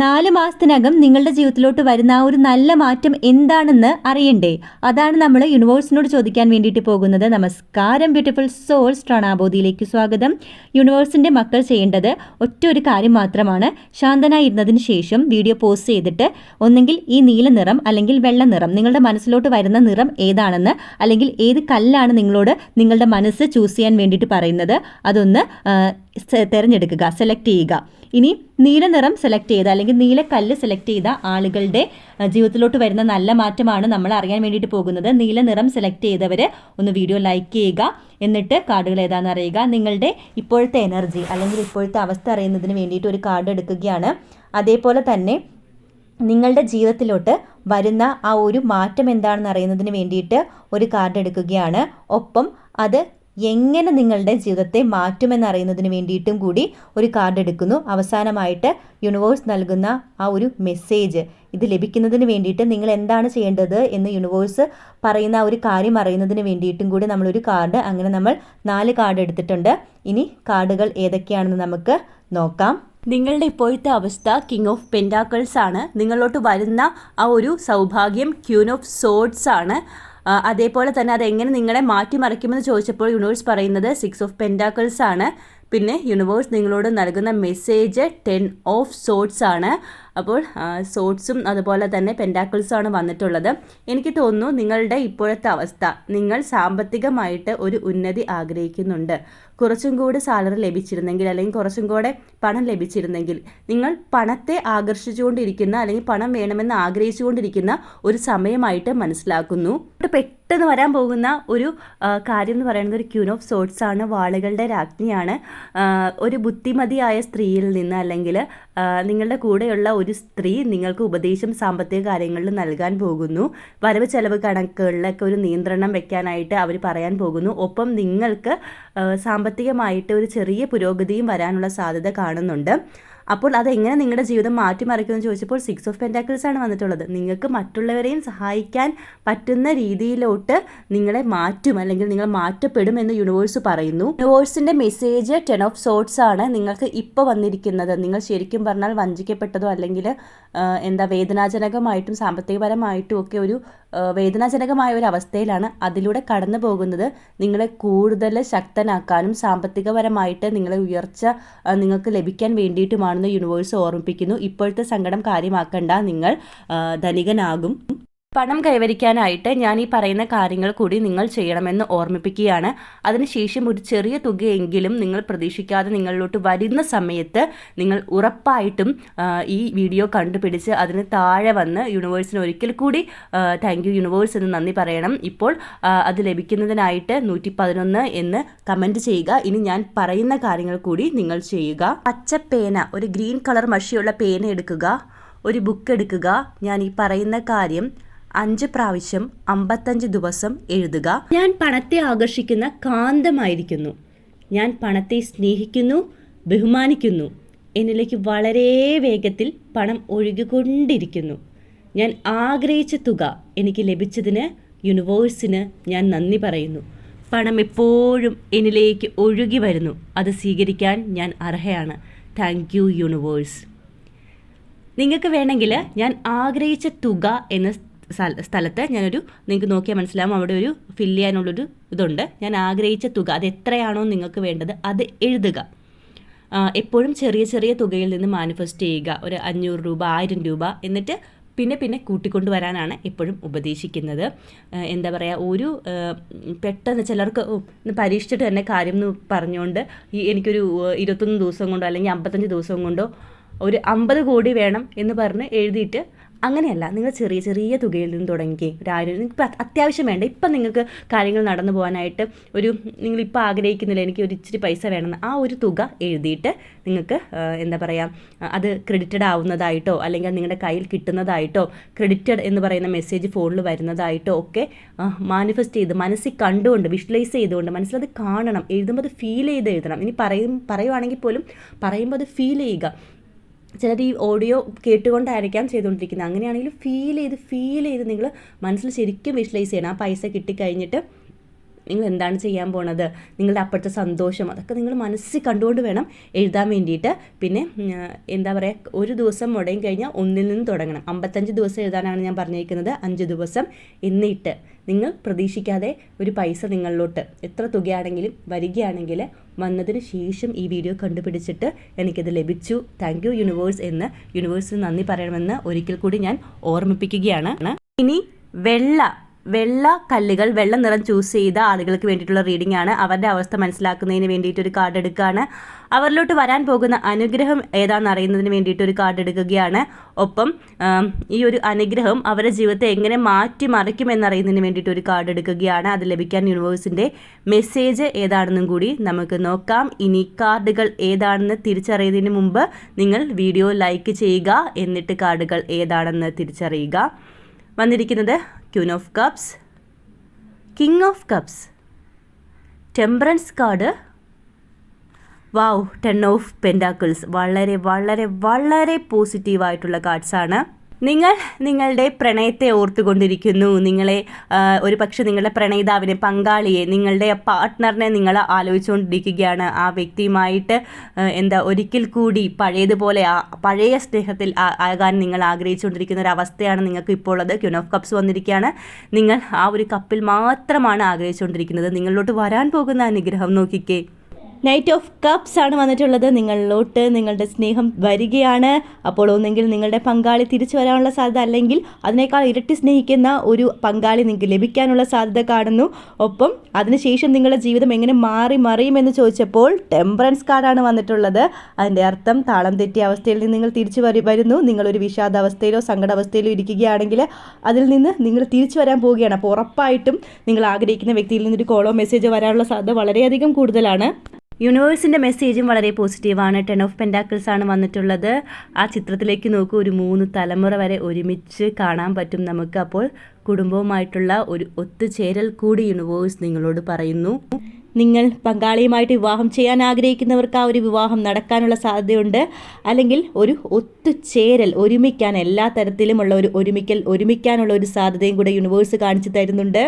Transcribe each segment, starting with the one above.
നാല് മാസത്തിനകം നിങ്ങളുടെ ജീവിതത്തിലോട്ട് വരുന്ന ആ ഒരു നല്ല മാറ്റം എന്താണെന്ന് അറിയണ്ടേ? അതാണ് നമ്മൾ യൂണിവേഴ്സിനോട് ചോദിക്കാൻ വേണ്ടിയിട്ട് പോകുന്നത്. നമസ്കാരം ബ്യൂട്ടിഫുൾ സോൾസ് ട്രണാബോധിയിലേക്ക് സ്വാഗതം. യൂണിവേഴ്സിന്റെ മക്കൾ ചെയ്യേണ്ടത് ഒറ്റ ഒരു കാര്യം മാത്രമാണ്. ശാന്തനായിരുന്നതിന് ശേഷം വീഡിയോ പോസ്റ്റ് ചെയ്തിട്ട് ഒന്നെങ്കിൽ ഈ നീല നിറം അല്ലെങ്കിൽ വെള്ള നിറം നിങ്ങളുടെ മനസ്സിലോട്ട് വരുന്ന നിറം ഏതാണെന്ന് അല്ലെങ്കിൽ ഏത് കല്ലാണ് നിങ്ങളോട് നിങ്ങളുടെ മനസ്സ് ചൂസ് ചെയ്യാൻ വേണ്ടിയിട്ട് പറയുന്നത് അതൊന്ന് തിരഞ്ഞെടുക്കുക സെലക്ട് ചെയ്യുക. ഇനി നീല നിറം സെലക്ട് ചെയ്ത അല്ലെങ്കിൽ നീല കല്ല് സെലക്ട് ചെയ്ത ആളുകളുടെ ജീവിതത്തിലോട്ട് വരുന്ന നല്ല മാറ്റമാണ് നമ്മൾ അറിയാൻ വേണ്ടിയിട്ട് പോകുന്നത്. നീല നിറം സെലക്ട് ചെയ്തവർ ഒന്ന് വീഡിയോ ലൈക്ക് ചെയ്യുക. എന്നിട്ട് കാർഡുകൾ ഏതാണെന്ന് അറിയുക. നിങ്ങളുടെ ഇപ്പോഴത്തെ എനർജി അല്ലെങ്കിൽ ഇപ്പോഴത്തെ അവസ്ഥ അറിയുന്നതിന് വേണ്ടിയിട്ട് ഒരു കാർഡ് എടുക്കുകയാണ്. അതേപോലെ തന്നെ നിങ്ങളുടെ ജീവിതത്തിലോട്ട് വരുന്ന ആ ഒരു മാറ്റം എന്താണെന്ന് അറിയുന്നതിന് വേണ്ടിയിട്ട് ഒരു കാർഡ് എടുക്കുകയാണ്. ഒപ്പം അത് എങ്ങനെ നിങ്ങളുടെ ജീവിതത്തെ മാറ്റുമെന്ന് അറിയുന്നതിന് വേണ്ടിയിട്ടും കൂടി ഒരു കാർഡ് എടുക്കുന്നു. അവസാനമായിട്ട് യൂണിവേഴ്സ് നൽകുന്ന ആ ഒരു മെസ്സേജ് ഇത് ലഭിക്കുന്നതിന് വേണ്ടിയിട്ട് നിങ്ങൾ എന്താണ് ചെയ്യേണ്ടത് എന്ന് യൂണിവേഴ്സ് പറയുന്ന ആ ഒരു കാര്യം അറിയുന്നതിന് വേണ്ടിയിട്ടും കൂടി നമ്മളൊരു കാർഡ് അങ്ങനെ നമ്മൾ നാല് കാർഡ് എടുത്തിട്ടുണ്ട്. ഇനി കാർഡുകൾ ഏതൊക്കെയാണെന്ന് നമുക്ക് നോക്കാം. നിങ്ങളുടെ ഇപ്പോഴത്തെ അവസ്ഥ കിങ് ഓഫ് പെൻഡാക്കിൾസ് ആണ്. നിങ്ങളോട്ട് വരുന്ന ആ ഒരു സൗഭാഗ്യം ക്യൂൻ ഓഫ് സോഡ്സ് ആണ്. അതേപോലെ തന്നെ അതെങ്ങനെ നിങ്ങളെ മാറ്റിമറിക്കുമെന്ന് ചോദിച്ചപ്പോൾ യൂണിവേഴ്സ് പറയുന്നത് സിക്സ് ഓഫ് പെൻഡാക്കിൾസ് ആണ്. പിന്നെ യൂണിവേഴ്സ് നിങ്ങളോട് നൽകുന്ന മെസ്സേജ് ടെൻ ഓഫ് സോട്സ് ആണ്. അപ്പോൾ സോട്സും അതുപോലെ തന്നെ പെൻഡാക്കിൾസുമാണ് വന്നിട്ടുള്ളത്. എനിക്ക് തോന്നുന്നു നിങ്ങളുടെ ഇപ്പോഴത്തെ അവസ്ഥ നിങ്ങൾ സാമ്പത്തികമായിട്ട് ഒരു ഉന്നതി ആഗ്രഹിക്കുന്നുണ്ട്. കുറച്ചും കൂടി സാലറി ലഭിച്ചിരുന്നെങ്കിൽ അല്ലെങ്കിൽ കുറച്ചും കൂടെ പണം ലഭിച്ചിരുന്നെങ്കിൽ നിങ്ങൾ പണത്തെ ആകർഷിച്ചുകൊണ്ടിരിക്കുന്ന അല്ലെങ്കിൽ പണം വേണമെന്ന് ആഗ്രഹിച്ചുകൊണ്ടിരിക്കുന്ന ഒരു സമയമായിട്ട് മനസ്സിലാക്കുന്നു. വരാൻ പോകുന്ന ഒരു കാര്യം എന്ന് പറയുന്നത് ഒരു ക്യൂൻ ഓഫ് സോട്ട്സ് ആണ്. വാളുകളുടെ രാജ്ഞിയാണ്. ഒരു ബുദ്ധിമതിയായ സ്ത്രീയിൽ നിന്ന് അല്ലെങ്കിൽ നിങ്ങളുടെ കൂടെയുള്ള ഒരു സ്ത്രീ നിങ്ങൾക്ക് ഉപദേശം സാമ്പത്തിക കാര്യങ്ങളിൽ നൽകാൻ പോകുന്നു. വരവ് ചെലവ് കണക്കുകളിലൊക്കെ ഒരു നിയന്ത്രണം വെക്കാനായിട്ട് അവർ പറയാൻ പോകുന്നു. ഒപ്പം നിങ്ങൾക്ക് സാമ്പത്തികമായിട്ട് ഒരു ചെറിയ പുരോഗതിയും വരാനുള്ള സാധ്യത കാണുന്നുണ്ട്. അപ്പോൾ അതെങ്ങനെ നിങ്ങളുടെ ജീവിതം മാറ്റിമറിക്കുമെന്ന് ചോദിച്ചപ്പോൾ സിക്സ് ഓഫ് പെന്റാക്കിൾസ് ആണ് വന്നിട്ടുള്ളത്. നിങ്ങൾക്ക് മറ്റുള്ളവരെയും സഹായിക്കാൻ പറ്റുന്ന രീതിയിലോട്ട് നിങ്ങളെ മാറ്റും അല്ലെങ്കിൽ നിങ്ങൾ മാറ്റപ്പെടും എന്ന് യൂണിവേഴ്സ് പറയുന്നു. യൂണിവേഴ്സിന്റെ മെസ്സേജ് ടെൻ ഓഫ് സോട്ട്സ് ആണ് നിങ്ങൾക്ക് ഇപ്പോൾ വന്നിരിക്കുന്നത്. നിങ്ങൾ ശരിക്കും പറഞ്ഞാൽ വഞ്ചിക്കപ്പെട്ടതോ അല്ലെങ്കിൽ എന്താ വേദനാജനകമായിട്ടും സാമ്പത്തികപരമായിട്ടും ഒക്കെ ഒരു വേദനാജനകമായ ഒരു അവസ്ഥയിലാണ് അതിലൂടെ കടന്നു പോകുന്നത്. നിങ്ങളെ കൂടുതൽ ശക്തനാക്കാനും സാമ്പത്തികപരമായിട്ട് നിങ്ങളെ ഉയർച്ച നിങ്ങൾക്ക് ലഭിക്കാൻ വേണ്ടിയിട്ടുമാണെന്ന് യൂണിവേഴ്സ് ഓർമ്മിപ്പിക്കുന്നു. ഇപ്പോഴത്തെ സങ്കടം കാര്യമാക്കണ്ട. നിങ്ങൾ ധനികനാകും. പണം കൈവരിക്കാനായിട്ട് ഞാൻ ഈ പറയുന്ന കാര്യങ്ങൾ കൂടി നിങ്ങൾ ചെയ്യണമെന്ന് ഓർമ്മിപ്പിക്കുകയാണ്. അതിനുശേഷം ഒരു ചെറിയ തുകയെങ്കിലും നിങ്ങൾ പ്രതീക്ഷിക്കാതെ നിങ്ങളിലോട്ട് വരുന്ന സമയത്ത് നിങ്ങൾ ഉറപ്പായിട്ടും ഈ വീഡിയോ കണ്ടുപിടിച്ച് അതിന് താഴെ വന്ന് യൂണിവേഴ്സിന് ഒരിക്കൽ കൂടി താങ്ക് യു യൂണിവേഴ്സ് എന്ന് നന്ദി പറയണം. ഇപ്പോൾ അത് ലഭിക്കുന്നതിനായിട്ട് നൂറ്റി പതിനൊന്ന് എന്ന് കമന്റ് ചെയ്യുക. ഇനി ഞാൻ പറയുന്ന കാര്യങ്ങൾ കൂടി നിങ്ങൾ ചെയ്യുക. പച്ച പേന ഒരു ഗ്രീൻ കളർ മഷിയുള്ള പേന എടുക്കുക. ഒരു ബുക്ക് എടുക്കുക. ഞാൻ ഈ പറയുന്ന കാര്യം അഞ്ച് പ്രാവശ്യം അമ്പത്തഞ്ച് ദിവസം എഴുതുക. ഞാൻ പണത്തെ ആകർഷിക്കുന്ന കാന്തമായിരിക്കുന്നു. ഞാൻ പണത്തെ സ്നേഹിക്കുന്നു ബഹുമാനിക്കുന്നു. എന്നിലേക്ക് വളരെ വേഗത്തിൽ പണം ഒഴുകിക്കൊണ്ടിരിക്കുന്നു. ഞാൻ ആഗ്രഹിച്ച തുക എനിക്ക് ലഭിച്ചതിന് യൂണിവേഴ്സിന് ഞാൻ നന്ദി പറയുന്നു. പണം എപ്പോഴും എന്നിലേക്ക് ഒഴുകി വരുന്നു. അത് സ്വീകരിക്കാൻ ഞാൻ അർഹയാണ്. Thank you universe. നിങ്ങൾക്ക് വേണമെങ്കിൽ ഞാൻ ആഗ്രഹിച്ച തുക എന്ന സ്ഥലത്ത് ഞാനൊരു നിങ്ങൾക്ക് നോക്കിയാൽ മനസ്സിലാവും അവിടെ ഒരു ഫില്ല് ചെയ്യാനുള്ളൊരു ഇതുണ്ട്. ഞാൻ ആഗ്രഹിച്ച തുക അത് എത്രയാണോ നിങ്ങൾക്ക് വേണ്ടത് അത് എഴുതുക. എപ്പോഴും ചെറിയ ചെറിയ തുകയിൽ നിന്ന് മാനിഫെസ്റ്റ് ചെയ്യുക. ഒരു അഞ്ഞൂറ് രൂപ ആയിരം രൂപ എന്നിട്ട് പിന്നെ പിന്നെ കൂട്ടിക്കൊണ്ടു വരാനാണ് എപ്പോഴും ഉപദേശിക്കുന്നത്. എന്താ പറയുക ഒരു പെട്ടെന്ന് ചിലർക്ക് പരീക്ഷിച്ചിട്ട് തന്നെ കാര്യം എന്ന് പറഞ്ഞുകൊണ്ട് ഈ എനിക്കൊരു ഇരുപത്തൊന്ന് ദിവസം കൊണ്ടോ അല്ലെങ്കിൽ അമ്പത്തഞ്ച് ദിവസം കൊണ്ടോ ഒരു അമ്പത് കോടി വേണം എന്ന് പറഞ്ഞ് എഴുതിയിട്ട് അങ്ങനെയല്ല നിങ്ങൾ ചെറിയ ചെറിയ തുകയിൽ നിന്ന് തുടങ്ങി ഒരു ആയിരം നിങ്ങൾക്ക് അത്യാവശ്യം വേണ്ട. ഇപ്പം നിങ്ങൾക്ക് കാര്യങ്ങൾ നടന്നു പോകാനായിട്ട് ഒരു നിങ്ങളിപ്പോൾ ആഗ്രഹിക്കുന്നില്ല എനിക്ക് ഒരു ഇച്ചിരി പൈസ വേണമെന്ന് ആ ഒരു തുക എഴുതിയിട്ട് നിങ്ങൾക്ക് എന്താ പറയുക അത് ക്രെഡിറ്റഡ് ആവുന്നതായിട്ടോ അല്ലെങ്കിൽ നിങ്ങളുടെ കയ്യിൽ കിട്ടുന്നതായിട്ടോ ക്രെഡിറ്റഡ് എന്ന് പറയുന്ന മെസ്സേജ് ഫോണിൽ വരുന്നതായിട്ടോ ഒക്കെ മാനിഫെസ്റ്റ് ചെയ്ത് മനസ്സിൽ കണ്ടുകൊണ്ട് വിഷ്വലൈസ് ചെയ്തുകൊണ്ട് മനസ്സിലത് കാണണം. എഴുതുമ്പോൾ അത് ഫീൽ ചെയ്ത് എഴുതണം. ഇനി പറയും പറയുവാണെങ്കിൽ പോലും പറയുമ്പോൾ അത് ഫീൽ ചെയ്യുക. ചിലർ ഈ ഓഡിയോ കേട്ടുകൊണ്ടായിരിക്കാം ചെയ്തുകൊണ്ടിരിക്കുന്നത്. അങ്ങനെയാണെങ്കിൽ ഫീൽ ചെയ്ത് ഫീൽ ചെയ്ത് നിങ്ങൾ മനസ്സിൽ ശരിക്കും വിഷ്വലൈസ് ചെയ്യണം. ആ പൈസ കിട്ടിക്കഴിഞ്ഞിട്ട് നിങ്ങൾ എന്താണ് ചെയ്യാൻ പോണത്? നിങ്ങളുടെ അപ്പോഴത്തെ സന്തോഷം അതൊക്കെ നിങ്ങൾ മനസ്സിൽ കണ്ടുകൊണ്ട് വേണം എഴുതാൻ വേണ്ടിയിട്ട്. പിന്നെ എന്താ പറയുക ഒരു ദിവസം മുടങ്ങി കഴിഞ്ഞാൽ ഒന്നിൽ നിന്ന് തുടങ്ങണം. അമ്പത്തഞ്ച് ദിവസം എഴുതാനാണ് ഞാൻ പറഞ്ഞിരിക്കുന്നത്. അഞ്ച് ദിവസം എന്നിട്ട് നിങ്ങൾ പ്രതീക്ഷിക്കാതെ ഒരു പൈസ നിങ്ങളിലോട്ട് എത്ര തുകയാണെങ്കിലും വരികയാണെങ്കിൽ വന്നതിന് ശേഷം ഈ വീഡിയോ കണ്ടുപിടിച്ചിട്ട് എനിക്കിത് ലഭിച്ചു. താങ്ക് യു യൂണിവേഴ്സ് എന്ന് യൂണിവേഴ്സിന് നന്ദി പറയണമെന്ന് ഒരിക്കൽ കൂടി ഞാൻ ഓർമ്മിപ്പിക്കുകയാണ്. ഇനി വെള്ള വെള്ള കല്ലുകൾ വെള്ള നിറം ചൂസ് ചെയ്ത ആളുകൾക്ക് വേണ്ടിയിട്ടുള്ള റീഡിംഗ് ആണ്. അവരുടെ അവസ്ഥ മനസ്സിലാക്കുന്നതിന് വേണ്ടിയിട്ട് ഒരു കാർഡ് എടുക്കുകയാണ്. അവരിലോട്ട് വരാൻ പോകുന്ന അനുഗ്രഹം ഏതാണെന്ന് അറിയുന്നതിന് വേണ്ടിയിട്ട് ഒരു കാർഡ് എടുക്കുകയാണ്. ഒപ്പം ഈ ഒരു അനുഗ്രഹം അവരുടെ ജീവിതത്തെ എങ്ങനെ മാറ്റി മറിക്കുമെന്നറിയുന്നതിന് വേണ്ടിയിട്ട് ഒരു കാർഡ് എടുക്കുകയാണ്. അത് ലഭിക്കാൻ യൂണിവേഴ്സിന്റെ മെസ്സേജ് ഏതാണെന്നും കൂടി നമുക്ക് നോക്കാം. ഇനി കാർഡുകൾ ഏതാണെന്ന് തിരിച്ചറിയുന്നതിന് മുമ്പ് നിങ്ങൾ വീഡിയോ ലൈക്ക് ചെയ്യുക. എന്നിട്ട് കാർഡുകൾ ഏതാണെന്ന് തിരിച്ചറിയുക. വന്നിരിക്കുന്നത് queen of cups king of cups temperance card wow ten of pentacles വളരെ വളരെ വളരെ പോസിറ്റീവായിട്ടുള്ള കാർഡ്സാണ് നിങ്ങൾ നിങ്ങളുടെ പ്രണയത്തെ ഓർത്തുകൊണ്ടിരിക്കുന്നു. നിങ്ങളെ ഒരു പക്ഷെ നിങ്ങളുടെ പ്രണയിതാവിനെ പങ്കാളിയെ നിങ്ങളുടെ പാർട്ട്ണറിനെ നിങ്ങൾ ആലോചിച്ചുകൊണ്ടിരിക്കുകയാണ്. ആ വ്യക്തിയുമായിട്ട് എന്താ ഒരിക്കൽ കൂടി പഴയതുപോലെ ആ പഴയ സ്നേഹത്തിൽ ആകാൻ നിങ്ങൾ ആഗ്രഹിച്ചുകൊണ്ടിരിക്കുന്ന ഒരു അവസ്ഥയാണ് നിങ്ങൾക്ക് ഇപ്പോൾ ഉള്ളത് ക്യൂൺ ഓഫ് കപ്സ് വന്നിരിക്കുകയാണ്. നിങ്ങൾ ആ ഒരു കപ്പിൽ മാത്രമാണ് ആഗ്രഹിച്ചുകൊണ്ടിരിക്കുന്നത്. നിങ്ങളിലോട്ട് വരാൻ പോകുന്ന അനുഗ്രഹം നോക്കിക്കേ. നൈറ്റ് ഓഫ് കപ്സ് ആണ് വന്നിട്ടുള്ളത്. നിങ്ങളിലോട്ട് നിങ്ങളുടെ സ്നേഹം വരികയാണ്. അപ്പോൾ ഒന്നെങ്കിൽ നിങ്ങളുടെ പങ്കാളി തിരിച്ചു വരാനുള്ള സാധ്യത അല്ലെങ്കിൽ അതിനേക്കാൾ ഇരട്ടി സ്നേഹിക്കുന്ന ഒരു പങ്കാളി നിങ്ങൾക്ക് ലഭിക്കാനുള്ള സാധ്യത കാണുന്നു. ഒപ്പം അതിനുശേഷം നിങ്ങളുടെ ജീവിതം എങ്ങനെ മാറി മറിയുമെന്ന് ചോദിച്ചപ്പോൾ ടെമ്പറൻസ് കാർഡാണ് വന്നിട്ടുള്ളത്. അതിന്റെ അർത്ഥം താളം തെറ്റിയ അവസ്ഥയിൽ നിന്ന് നിങ്ങൾ തിരിച്ചു വരി വരുന്നു. നിങ്ങളൊരു വിഷാദാവസ്ഥയിലോ സങ്കടാവസ്ഥയിലോ ഇരിക്കുകയാണെങ്കിൽ അതിൽ നിന്ന് നിങ്ങൾ തിരിച്ചു വരാൻ പോവുകയാണ്. അപ്പോൾ ഉറപ്പായിട്ടും നിങ്ങൾ ആഗ്രഹിക്കുന്ന വ്യക്തിയിൽ നിന്നൊരു കോളോ മെസ്സേജോ വരാനുള്ള സാധ്യത വളരെയധികം കൂടുതലാണ്. യൂണിവേഴ്സിന്റെ മെസ്സേജും വളരെ പോസിറ്റീവാണ്. ടെൻ ഓഫ് പെൻഡാക്കിൾസ് ആണ് വന്നിട്ടുള്ളത്. ആ ചിത്രത്തിലേക്ക് നോക്കൂ. ഒരു മൂന്ന് തലമുറ വരെ ഒരുമിച്ച് കാണാൻ പറ്റും നമുക്ക്. അപ്പോൾ കുടുംബവുമായിട്ടുള്ള ഒരു ഒത്തുചേരൽ കൂടി യൂണിവേഴ്സ് നിങ്ങളോട് പറയുന്നു. നിങ്ങൾ പങ്കാളിയുമായിട്ട് വിവാഹം ചെയ്യാൻ ആഗ്രഹിക്കുന്നവർക്ക് ആ ഒരു വിവാഹം നടക്കാനുള്ള സാധ്യതയുണ്ട്. അല്ലെങ്കിൽ ഒരു ഒത്തുചേരൽ ഒരുമിക്കാൻ എല്ലാ തരത്തിലുമുള്ള ഒരു ഒരുമിക്കൽ ഒരുമിക്കാനുള്ള ഒരു സാധ്യതയും കൂടെ യൂണിവേഴ്സ് കാണിച്ചു തരുന്നുണ്ട്.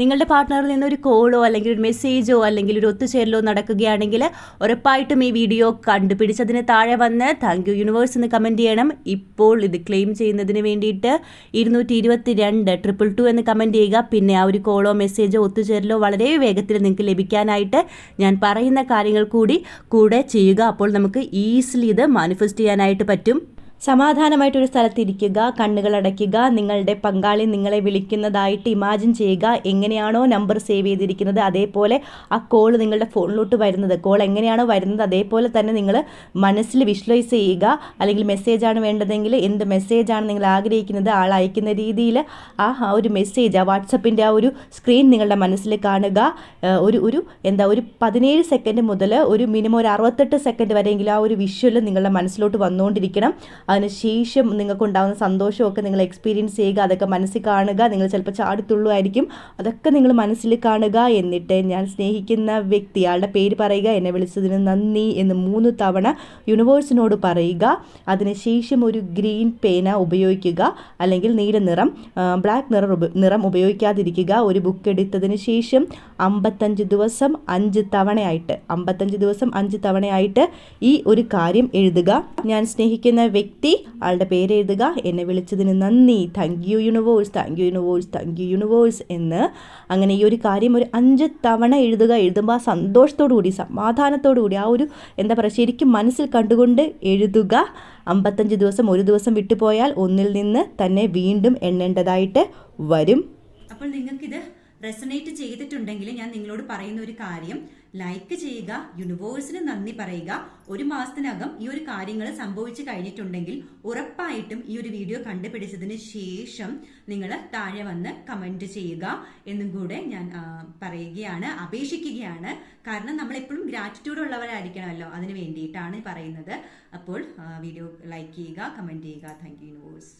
നിങ്ങളുടെ പാർട്ട്ണറിൽ നിന്ന് ഒരു കോളോ അല്ലെങ്കിൽ ഒരു മെസ്സേജോ അല്ലെങ്കിൽ ഒരു ഒത്തുചേരലോ നടക്കുകയാണെങ്കിൽ ഉറപ്പായിട്ടും ഈ വീഡിയോ കണ്ടുപിടിച്ചതിന് താഴെ വന്ന് താങ്ക് യു യൂണിവേഴ്സ് എന്ന് കമന്റ് ചെയ്യണം. ഇപ്പോൾ ഇത് ക്ലെയിം ചെയ്യുന്നതിന് വേണ്ടിയിട്ട് ഇരുന്നൂറ്റി ഇരുപത്തി രണ്ട് ട്രിപ്പിൾ ടു എന്ന് കമന്റ് ചെയ്യുക. പിന്നെ ആ ഒരു കോളോ മെസ്സേജോ ഒത്തുചേരലോ വളരെ വേഗത്തിൽ നിങ്ങൾക്ക് ലഭിക്കാനായിട്ട് ഞാൻ പറയുന്ന കാര്യങ്ങൾ കൂടി കൂടെ ചെയ്യുക. അപ്പോൾ നമുക്ക് ഈസിലി ഇത് മാനിഫെസ്റ്റ് ചെയ്യാനായിട്ട് പറ്റും. സമാധാനമായിട്ടൊരു സ്ഥലത്തിരിക്കുക കണ്ണുകൾ അടയ്ക്കുക നിങ്ങളുടെ പങ്കാളി നിങ്ങളെ വിളിക്കുന്നതായിട്ട് ഇമാജിൻ ചെയ്യുക എങ്ങനെയാണോ നമ്പർ സേവ് ചെയ്തിരിക്കുന്നത് അതേപോലെ ആ കോൾ നിങ്ങളുടെ ഫോണിലോട്ട് വരുന്നത്. കോൾ എങ്ങനെയാണോ വരുന്നത് അതേപോലെ തന്നെ നിങ്ങൾ മനസ്സിൽ വിഷ്വലൈസ് ചെയ്യുക. അല്ലെങ്കിൽ മെസ്സേജാണ് വേണ്ടതെങ്കിൽ എന്ത് മെസ്സേജാണ് നിങ്ങൾ ആഗ്രഹിക്കുന്നത് ആൾ അയക്കുന്ന രീതിയിൽ ആ ഒരു മെസ്സേജ് ആ വാട്സപ്പിന്റെ ആ ഒരു സ്ക്രീൻ നിങ്ങളുടെ മനസ്സിൽ കാണുക. ഒരു ഒരു എന്താ ഒരു പതിനേഴ് സെക്കൻഡ് മുതൽ ഒരു മിനിമം ഒരു അറുപത്തെട്ട് സെക്കൻഡ് വരെയെങ്കിലും ആ ഒരു വിഷ്വൽ നിങ്ങളുടെ മനസ്സിലോട്ട് വന്നുകൊണ്ടിരിക്കണം. അതിനുശേഷം നിങ്ങൾക്കുണ്ടാകുന്ന സന്തോഷമൊക്കെ നിങ്ങൾ എക്സ്പീരിയൻസ് ചെയ്യുക അതൊക്കെ മനസ്സിൽ കാണുക നിങ്ങൾ ചിലപ്പോൾ ചാടിത്തുള്ളുമായിരിക്കും. അതൊക്കെ നിങ്ങൾ മനസ്സിൽ കാണുക എന്നിട്ട് ഞാൻ സ്നേഹിക്കുന്ന വ്യക്തി ആളുടെ പേര് പറയുക എന്നെ വിളിച്ചതിന് നന്ദി എന്ന് മൂന്ന് തവണ യൂണിവേഴ്സിനോട് പറയുക. അതിനുശേഷം ഒരു ഗ്രീൻ പേന ഉപയോഗിക്കുക അല്ലെങ്കിൽ നീല നിറം ബ്ലാക്ക് നിറം നിറം ഉപയോഗിക്കാതിരിക്കുക. ഒരു ബുക്ക് എടുത്തതിന് ശേഷം അമ്പത്തഞ്ച് ദിവസം അഞ്ച് തവണയായിട്ട് അമ്പത്തഞ്ച് ദിവസം അഞ്ച് തവണയായിട്ട് ഈ ഒരു കാര്യം എഴുതുക. ഞാൻ സ്നേഹിക്കുന്ന വ്യക്തി ആളുടെ പേര് എഴുതുക. എന്നെ വിളിച്ചതിന് നന്ദി. Thank you universe thank you universe thank you universe എന്ന് അങ്ങനെ ഈ ഒരു കാര്യം ഒരു അഞ്ച് തവണ എഴുതുക. എഴുതുമ്പോൾ ആ സന്തോഷത്തോടു കൂടി സമാധാനത്തോടു കൂടി ആ ഒരു എന്താ പറയുക ശരിക്കും മനസ്സിൽ കണ്ടുകൊണ്ട് എഴുതുക. അമ്പത്തഞ്ച് ദിവസം ഒരു ദിവസം വിട്ടുപോയാൽ ഒന്നിൽ നിന്ന് തന്നെ വീണ്ടും എണ്ണേണ്ടതായിട്ട് വരും. അപ്പോൾ നിങ്ങൾക്കിത് റെസണേറ്റ് ചെയ്തിട്ടുണ്ടെങ്കിൽ ഞാൻ നിങ്ങളോട് പറയുന്ന ഒരു കാര്യം. ലൈക്ക് ചെയ്യുക യൂണിവേഴ്സിന് നന്ദി പറയുക. ഒരു മാസത്തിനകം ഈ ഒരു കാര്യങ്ങൾ സംഭവിച്ചു കഴിഞ്ഞിട്ടുണ്ടെങ്കിൽ ഉറപ്പായിട്ടും ഈ ഒരു വീഡിയോ കണ്ടുപിടിച്ചതിന് ശേഷം നിങ്ങൾ താഴെ വന്ന് കമന്റ് ചെയ്യുക. എന്നും കൂടെ ഞാൻ പറയുകയാണ് അപേക്ഷിക്കുകയാണ്. കാരണം നമ്മൾ എപ്പോഴും ഗ്രാറ്റിറ്റ്യൂഡ് ഉള്ളവരായിരിക്കണമല്ലോ. അതിന് വേണ്ടിയിട്ടാണ് പറയുന്നത്. അപ്പോൾ വീഡിയോ ലൈക്ക് ചെയ്യുക കമന്റ് ചെയ്യുക. Thank you universe